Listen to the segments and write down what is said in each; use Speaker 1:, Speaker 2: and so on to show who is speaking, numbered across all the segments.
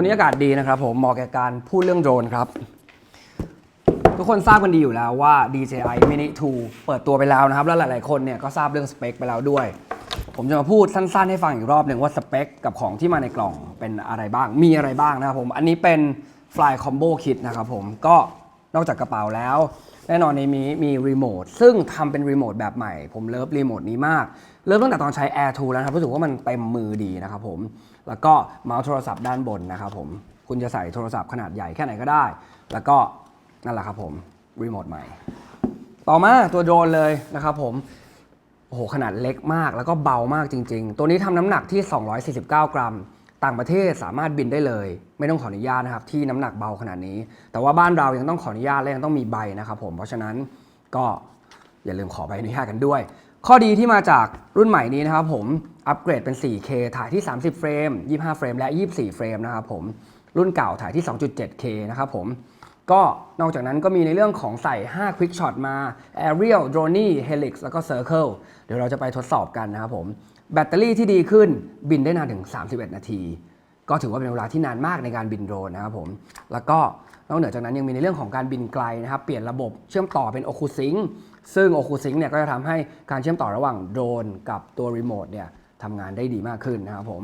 Speaker 1: วันนี้อากาศดีนะครับผมเหมาะแก่การพูดเรื่องโดรนครับ ทุกคนทราบกันดีอยู่แล้วว่า DJI Mini 2 เปิดตัวไปแล้วนะครับ แล้วหลายๆคนเนี่ยก็ทราบเรื่องสเปคไปแล้วด้วย ผมจะมาพูดสั้นๆ ให้ฟังอีกรอบหนึ่งว่าสเปคกับของที่มาในกล่องเป็นอะไรบ้าง มีอะไรบ้างนะครับผมอันนี้เป็น Fly Combo Kit นะครับผมก็นอกจากกระเป๋าแล้ว แน่นอนในนี้มีรีโมทซึ่งทำเป็นรีโมทแบบใหม่ ผมเลิฟรีโมทนี้มาก เริ่มตั้งแต่ตอนใช้ Air 2 แล้วนะครับรู้สึกว่ามันเต็มมือดีนะครับผม แล้วก็เมาส์โทรศัพท์ด้านบนนะครับผม คุณจะใส่โทรศัพท์ขนาดใหญ่แค่ไหนก็ได้ แล้วก็นั่นแหละครับผมรีโมทใหม่ ต่อมาตัวโดรนเลยนะครับผมโอ้โหขนาดเล็กมากแล้วก็เบามากจริง ๆ ตัวนี้ทำน้ำหนักที่ 249 กรัม ต่างประเทศสามารถบินได้เลย ไม่ต้องขออนุญาตนะครับที่น้ำหนักเบาขนาดนี้ แต่ว่าบ้านเรายังต้องขออนุญาตและยังต้องมีใบนะครับผมเพราะฉะนั้นก็อย่าลืมขอใบอนุญาตกันด้วย ข้อดีที่มาจากรุ่นใหม่นี้นะครับผมอัปเกรดเป็น 4K ถ่ายที่ 30 เฟรม 25 เฟรม และ 24 เฟรมนะครับผมรุ่นเก่าถ่ายที่ 2.7K นะครับผมก็นอกจากนั้นก็มีในเรื่องของใส่ 5 Quick Shot มา Aerial, Drone, Helix แล้วก็ Circle เดี๋ยวเราจะไปทดสอบกันนะครับผม แบตเตอรี่ที่ดีขึ้นบินได้นานถึง 31 นาที ก็ถือว่าเป็นเวลาที่นานมากในการบินโดรนนะครับผม แล้วก็นอกเหนือจากนั้นยังมีในเรื่องของการบินไกลนะครับ เปลี่ยนระบบเชื่อมต่อเป็น OcuSync ซึ่ง OcuSync เนี่ยก็จะทำให้การเชื่อมต่อระหว่างโดรนกับตัวรีโมทเนี่ยทำงานได้ดีมากขึ้นนะครับผม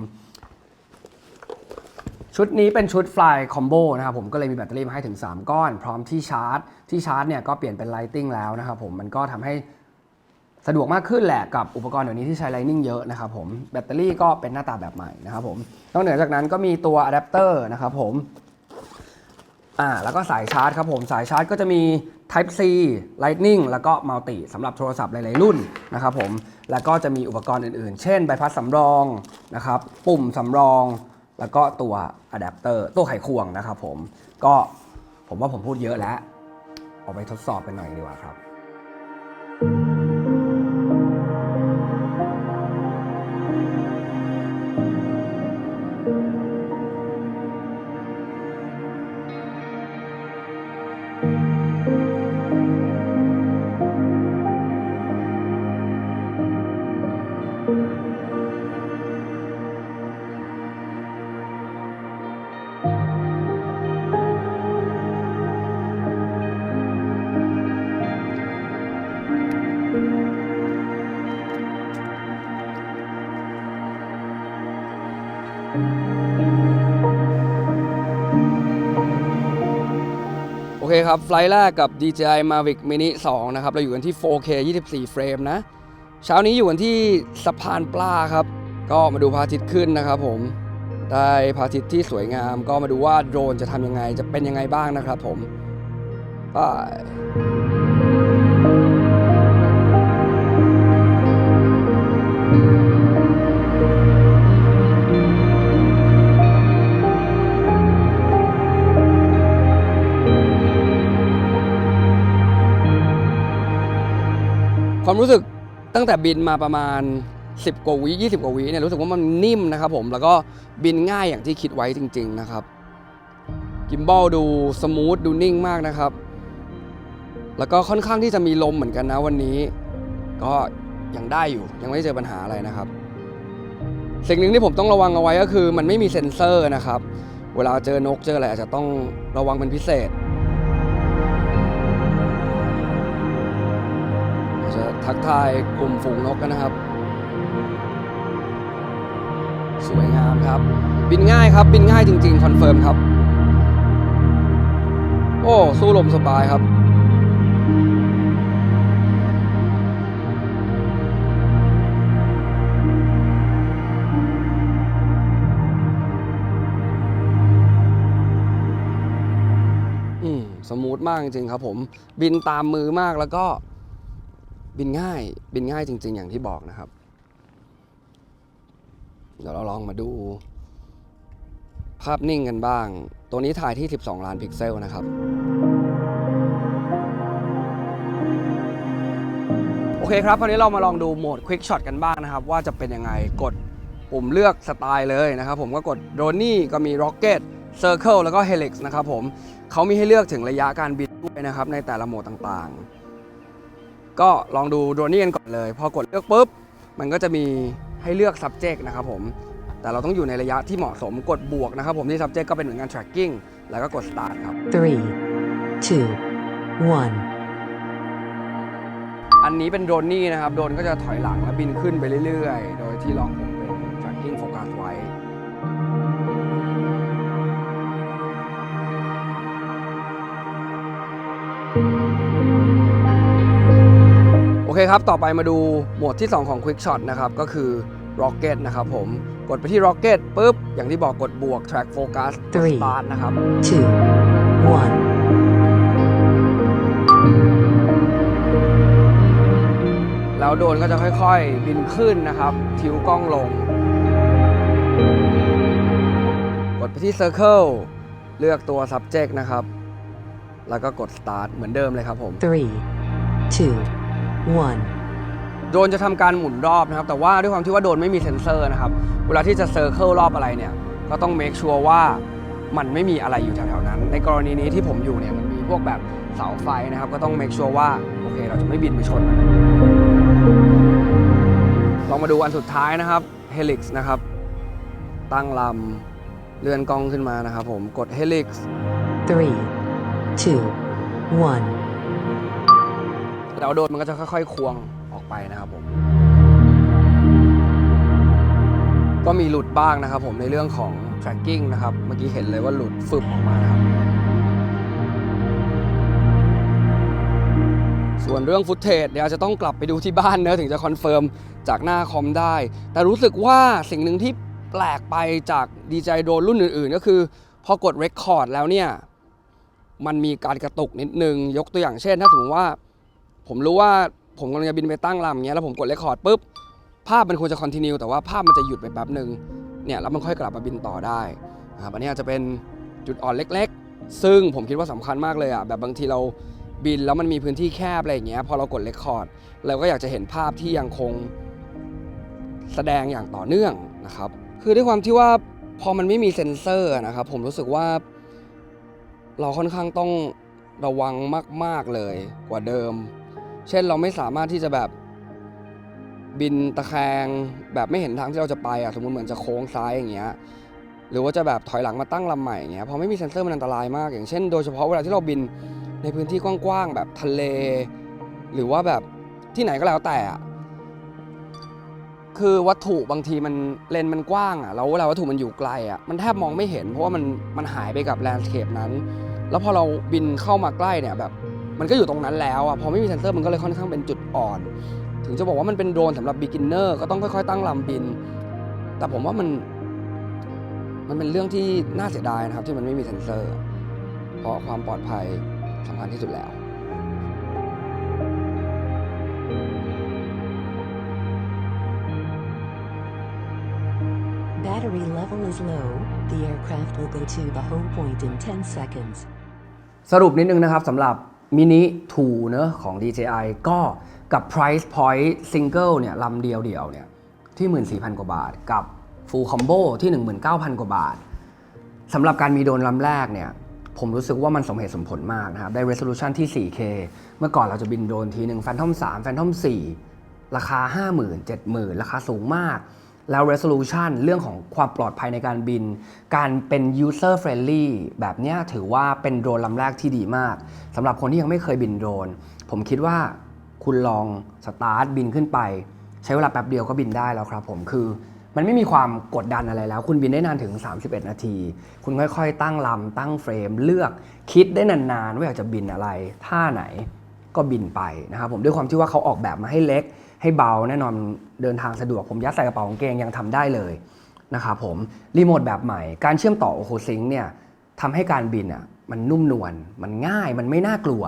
Speaker 1: ชุดนี้เป็นชุด Fly Combo นะครับผมก็เลยมีแบตเตอรี่มาให้ถึง 3 ก้อน พร้อมที่ชาร์จ ที่ชาร์จเนี่ยก็เปลี่ยนเป็น Lighting แล้วนะครับผมมันก็ทำให้สะดวกมากขึ้นแหละกับอุปกรณ์เดี๋ยวนี้ที่ใช้ Lightning เยอะนะครับผมแบตเตอรี่ก็เป็นหน้าตาแบบใหม่นะครับผมนอกเหนือจากนั้นก็มีตัวอะแดปเตอร์นะครับผม อ่าแล้วก็สายชาร์จครับผมสายชาร์จก็จะมี Type C Lightning แล้วก็ Multi สำหรับโทรศัพท์หลาย ๆ รุ่นนะครับผมแล้วก็จะมีอุปกรณ์อื่น ๆ เช่นใบพัดสำรองนะครับปุ่มสำรอง แล้วก็ตัวอะแดปเตอร์ตัวไขควงนะครับผมก็ผมว่าผมพูดเยอะแล้ว เอาไปทดสอบกันหน่อยดีกว่าครับ โอเคครับ ไฟล์แรกกับ DJI Mavic Mini 2 นะครับ เราอยู่กันที่ 4K 24 เฟรมนะ เช้านี้อยู่กันที่สะพานปลาครับ ก็มาดูพระอาทิตย์ขึ้นนะครับผม ได้พระอาทิตย์ที่สวยงาม ก็มาดูว่าโดรนจะทำยังไง จะเป็นยังไงบ้างนะครับผมไปความรู้สึก ตั้งแต่บินมาประมาณ 10 กว่าวิ20 กว่าวิเนี่ยรู้สึกว่ามันนิ่มนะครับผมแล้วก็บินง่ายอย่างที่คิดไว้จริง ๆ นะครับกิมบอลดูสมูทดูนิ่งมากนะครับ แล้วก็ค่อนข้างที่จะมีลมเหมือนกันนะวันนี้ ก็ยังได้อยู่ยังไม่เจอปัญหาอะไรนะครับ สิ่งหนึ่งที่ผมต้องระวังเอาไว้ก็คือ มันไม่มีเซ็นเซอร์นะครับ เวลาเจอนกเจออะไรอาจจะต้องระวังเป็นพิเศษ ทักทายกลุ่มฝูงนกกันนะครับ สวยงามครับ บินง่ายครับบินง่ายจริง ๆ คอนเฟิร์มครับ โอ้สู้ลมสบายครับอืมสมูทมากจริงๆครับผมบินตามมือมากแล้วก็ บินง่ายบินง่ายจริง ๆ อย่างที่บอกนะครับ เดี๋ยวเราลองมาดู ภาพนิ่งกันบ้าง ตัวนี้ถ่ายที่ 12 ล้านพิกเซลนะครับ โอเคครับคราวนี้เรามาลองดูโหมด Quick Shot กันบ้างนะครับ ว่าจะเป็นยังไงกดปุ่มเลือกสไตล์เลยนะครับ ผมก็กดโดนี่ก็มี Rocket Circle แล้วก็ Helix นะครับผมเขามีให้เลือกถึงระยะการบินด้วยนะครับ ในแต่ละโหมดต่างๆ ก็ลองดูโดนี่กันก่อนเลย พอกดเลือกปุ๊บ มันก็จะมีให้เลือก subject นะครับผมแต่เราต้องอยู่ในระยะที่เหมาะสมกดบวกนะครับผมที่ subject ก็เป็นเหมือนกัน tracking แล้วก็กด start ครับ
Speaker 2: three, two, one.
Speaker 1: อันนี้เป็นโดรนนี่นะครับ โดรนก็จะถอยหลังแล้วบินขึ้นไปเรื่อยๆ โดยที่ลองผมเป็น tracking focus ไว้ เคครับ ต่อไปมาดูโหมดที่ 2 ของ Quick Shot นะครับ ก็คือ Rocket นะครับผม กดไปที่ Rocket ปุ๊บ อย่างที่บอกกดบวก track focus กด
Speaker 2: Three
Speaker 1: start นะครับ
Speaker 2: Two, one.
Speaker 1: แล้วโดรนก็จะค่อยๆ บินขึ้นนะครับ ทิวกล้องลง กดไปที่ Circle เลือกตัว subject นะครับ แล้วก็กด start เหมือนเดิมเลยครับผม
Speaker 2: Three, two, 1.
Speaker 1: โดนจะทำการหมุนรอบนะครับ แต่ว่าด้วยความที่ว่าโดนไม่มีเซ็นเซอร์นะครับ เวลาที่จะเซอร์เคิลรอบอะไรเนี่ย ก็ต้องเมคชัวร์ว่ามันไม่มีอะไรอยู่แถวๆนั้น ในกรณีนี้ที่ผมอยู่เนี่ยมันมีพวกแบบเสาไฟนะครับ ก็ต้องเมคชัวร์ว่าโอเค เราจะไม่บินไปชนมันลองมาดูอันสุดท้ายนะครับเฮลิกส์นะครับ ตั้งลำเลื่อนกล้องขึ้นมานะครับผมกดเฮ
Speaker 2: ลิ x
Speaker 1: 3 2 1 เราโดนมันก็จะค่อย ๆ ควงออกไปนะครับผม ก็มีหลุดบ้างนะครับผมในเรื่องของแฟกซิงนะครับ เมื่อกี้เห็นเลยว่าหลุดฟึบออกมาครับ ส่วนเรื่องฟุตเทจเดี๋ยวจะต้องกลับไปดูที่บ้านเนอะถึงจะคอนเฟิร์มจากหน้าคอมได้ แต่รู้สึกว่าสิ่งหนึ่งที่แปลกไปจากดีเจโดนรุ่นอื่น ๆ ก็คือ พอกดเรคคอร์ดแล้วเนี่ย มันมีการกระตุกนิดนึง ยกตัวอย่างเช่น ถ้าสมมติว่า ผมรู้ว่าผมกำลังจะบินไปตั้งลำเงี้ยแล้วผมกด Record ปุ๊บภาพมันควรจะ continue แต่ว่าภาพมันจะหยุดไปแป๊บหนึ่งเนี่ยแล้วมันค่อยกลับมาบินต่อได้นะครับอันนี้อาจจะเป็นจุดอ่อนเล็ก ๆ ซึ่งผมคิดว่าสำคัญมากเลยอะแบบบางทีเราบินแล้วมันมีพื้นที่แคบอะไรอย่างเงี้ยพอเรากด Record เราก็อยากจะเห็นภาพที่ยังคงแสดงอย่างต่อเนื่องนะครับ คือด้วยความที่ว่าพอมันไม่มีเซ็นเซอร์นะครับผมรู้สึกว่า เราค่อนข้างต้องระวังมาก ๆเลยกว่าเดิม เช่นเราไม่สามารถที่จะแบบบินตะแคงแบบไม่เห็นทางที่เราจะไปอะสมมติเหมือนจะโค้งซ้ายอย่างเงี้ยหรือว่าจะแบบถอยหลังมาตั้งลำใหม่อย่างเงี้ยพอไม่มีเซ็นเซอร์มันอันตรายมาก อย่างเช่นโดยเฉพาะเวลาที่เราบินในพื้นที่กว้างๆแบบทะเล หรือว่าแบบที่ไหนก็แล้วแต่อะคือวัตถุบางทีมันเลนส์มันกว้างอะแล้วเวลาวัตถุมันอยู่ไกลอะมันแทบมองไม่เห็น เพราะว่ามันมันหายไปกับแลนด์สเคปนั้น แล้วพอเราบินเข้ามาใกล้เนี่ยแบบ มันก็อยู่ตรงนั้นแล้วอะพอไม่มีเซ็นเซอร์มันก็เลยค่อนข้างเป็นจุดอ่อน ถึงจะบอกว่ามันเป็นโดรนสำหรับ beginner ก็ต้องค่อยๆ ตั้งลำบิน แต่ผมว่ามัน มันเป็นเรื่องที่น่าเสียดายนะครับ ที่มันไม่มีเซ็นเซอร์ เพราะความปลอดภัยสำคัญที่สุดแล้ว
Speaker 2: Battery level is low. The aircraft will go to the home point in 10 seconds.
Speaker 1: สรุปนิดนึงนะครับสำหรับ Mini 2เนอะของ DJI ก็กับ Price Point Single เนี่ยลำเดียวเดียวเนี่ยที่ 14,000 กว่าบาท กับ Full Combo ที่ 19,000 กว่าบาทสำหรับการมีโดนลำแรกเนี่ยผมรู้สึกว่ามันสมเหตุสมผลมากนะครับ ได้ resolution ที่ 4K เมื่อก่อนเราจะบินโดรนทีหนึ่ง Phantom 3 Phantom 4 ราคา 50,000 70,000 ราคาสูงมาก แล้ว resolution เรื่องของความปลอดภัยในการบิน การเป็น user friendly แบบนี้ถือว่าเป็นโดรนลำแรกที่ดีมากสำหรับคนที่ยังไม่เคยบินโดรน ผมคิดว่าคุณลองสตาร์ทบินขึ้นไป ใช้เวลาแป๊บเดียวก็บินได้แล้วครับผมคือมันไม่มีความกดดันอะไรแล้ว คุณบินได้นานถึง 31 นาที คุณค่อยๆ ตั้งลำ ตั้งเฟรม เลือกคิดได้นานๆ ว่าอยากจะบินอะไร ท่าไหนก็บินไปนะครับผมด้วยความที่ว่าเขาออกแบบมาให้เล็ก ให้เบาแน่นอนเดินทางสะดวกผมยัดใส่กระเป๋ากางเกงยังทำได้เลยนะครับผมรีโมทแบบใหม่ การเชื่อมต่อโอโคซิงเนี่ยทำให้การบินอะมันนุ่มนวลมันง่ายมันไม่น่ากลัว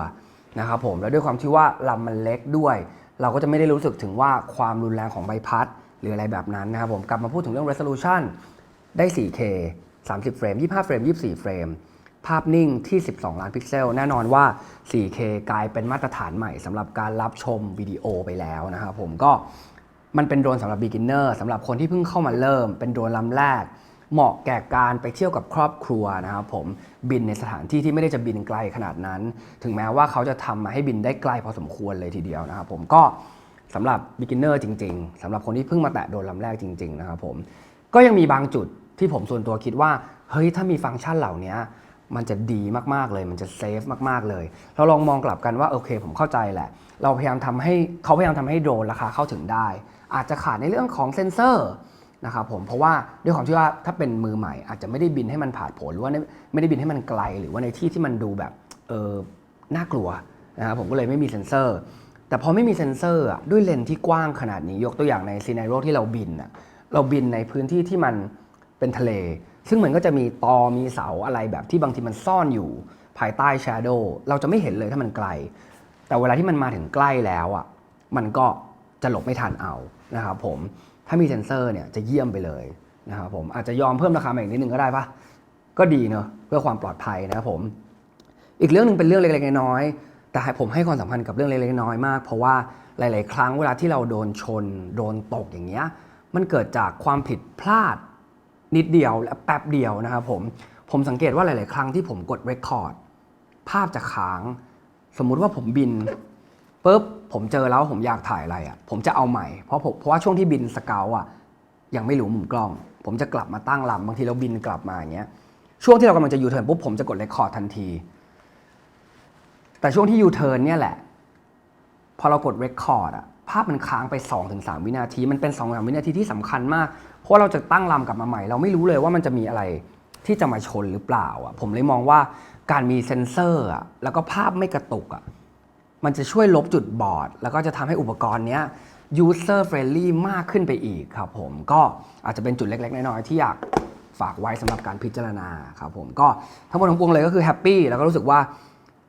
Speaker 1: นะครับผมแล้วด้วยความที่ว่าลำมันเล็กด้วย เราก็จะไม่ได้รู้สึกถึงว่าความรุนแรงของใบพัด หรืออะไรแบบนั้นนะครับผมกลับมาพูดถึงเรื่อง resolution ได้ 4K 30เฟรม25เฟรม24เฟรม ภาพนิ่งที่ 12 ล้านพิกเซล แน่นอนว่า 4K กลายเป็นมาตรฐานใหม่สำหรับการรับชมวิดีโอไปแล้วนะครับผมก็มันเป็นโดรนสำหรับ beginner สำหรับคนที่เพิ่งเข้ามาเริ่ม เป็นโดรนลำแรก เหมาะแก่การไปเที่ยวกับครอบครัวนะครับผมบินในสถานที่ที่ไม่ได้จะบินไกลขนาดนั้น ถึงแม้ว่าเขาจะทำมาให้บินได้ไกลพอสมควรเลยทีเดียวนะครับผมก็สำหรับ beginner จริง ๆสำหรับคนที่เพิ่งมาแตะโดรนลำแรกจริง ๆ นะครับผมก็ยังมีบางจุดที่ผมส่วนตัวคิดว่าเฮ้ยถ้ามีฟังก์ชันเหล่านี้ มันจะดีมากๆเลย มันจะเซฟมากๆเลย เราลองมองกลับกันว่าโอเค ผมเข้าใจแหละ เราพยายามทำให้เขาพยายามทำให้โดรนราคาเข้าถึงได้ อาจจะขาดในเรื่องของเซ็นเซอร์นะครับผมเพราะว่าด้วยความที่ว่าถ้าเป็นมือใหม่ อาจจะไม่ได้บินให้มันผ่าดโผนหรือว่าไม่ได้บินให้มันไกล หรือว่าในที่ที่มันดูแบบเออน่ากลัวนะครับผมก็เลยไม่มีเซ็นเซอร์ แต่พอไม่มีเซ็นเซอร์ด้วยเลนส์ที่กว้างขนาดนี้ยกตัวอย่างในซีน a โรที่เราบินเราบินในพื้นที่ที่มันเป็นทะเล ซึ่งมันก็จะมีตอมีเสาอะไรแบบที่บางทีมันซ่อนอยู่ภายใต้แชโดว์เราจะไม่เห็นเลยถ้ามันไกล แต่เวลาที่มันมาถึงใกล้แล้วอะมันก็จะหลบไม่ทันเอานะครับผมถ้ามีเซนเซอร์เนี่ยจะเยี่ยมไปเลยนะครับผมอาจจะยอมเพิ่มราคามาอีกนิดนึงก็ได้ปะก็ดีเนอะเพื่อความปลอดภัยนะครับผม อีกเรื่องหนึ่งเป็นเรื่องเล็กๆน้อยๆแต่ผมให้ความสำคัญกับเรื่องเล็กๆน้อยๆมาก เพราะว่าหลาย ๆ ครั้งเวลาที่เราโดนชน โดนตกอย่างเงี้ยมันเกิดจากความผิดพลาด นิดเดียวและแป๊บเดียวนะครับผม ผมสังเกตว่าหลาย ๆ ครั้งที่ผมกดเรคคอร์ดภาพจะค้าง สมมุติว่าผมบินปุ๊บผมเจอแล้วผมอยากถ่ายอะไรอะผมจะเอาใหม่ เพราะผมเพราะว่าช่วงที่บินสเกลอะยังไม่รู้มุมกล้อง ผมจะกลับมาตั้งลำบางทีเราบินกลับมาอย่างเงี้ยช่วงที่เรากำลังจะยูเทิร์นปุ๊บผมจะกดเรคคอร์ดทันที แต่ช่วงที่ยูเทิร์นเนี่ยแหละ พอเรากด Record อะ ภาพมันค้างไป 2-3 วินาที มันเป็น 2-3 วินาทีที่สำคัญมาก เพราะเราจะตั้งลำกลับมาใหม่ เราไม่รู้เลยว่ามันจะมีอะไรที่จะมาชนหรือเปล่าอะผมเลยมองว่าการมีเซ็นเซอร์อะแล้วก็ภาพไม่กระตุกอะมันจะช่วยลบจุดบอด แล้วก็จะทำให้อุปกรณ์เนี้ย user friendly มากขึ้นไปอีกครับผมก็อาจจะเป็นจุดเล็ก ๆ น้อยๆที่อยากฝากไว้สำหรับการพิจารณาครับผมก็ทั้งหมดทั้งปวงเลยก็คือแฮปปี้แล้วก็รู้สึกว่า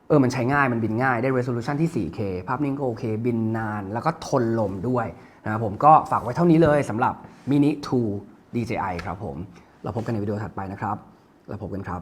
Speaker 1: เออมันใช้ง่ายมันบินง่ายได้ resolution ที่ 4K ภาพนิ่งก็โอเค บินนาน แล้วก็ทนลมด้วยนะครับผมก็ฝากไว้เท่านี้เลยสำหรับ Mini 2 DJI ครับผม เราพบกันในวิดีโอถัดไปนะครับ เราพบกันครับ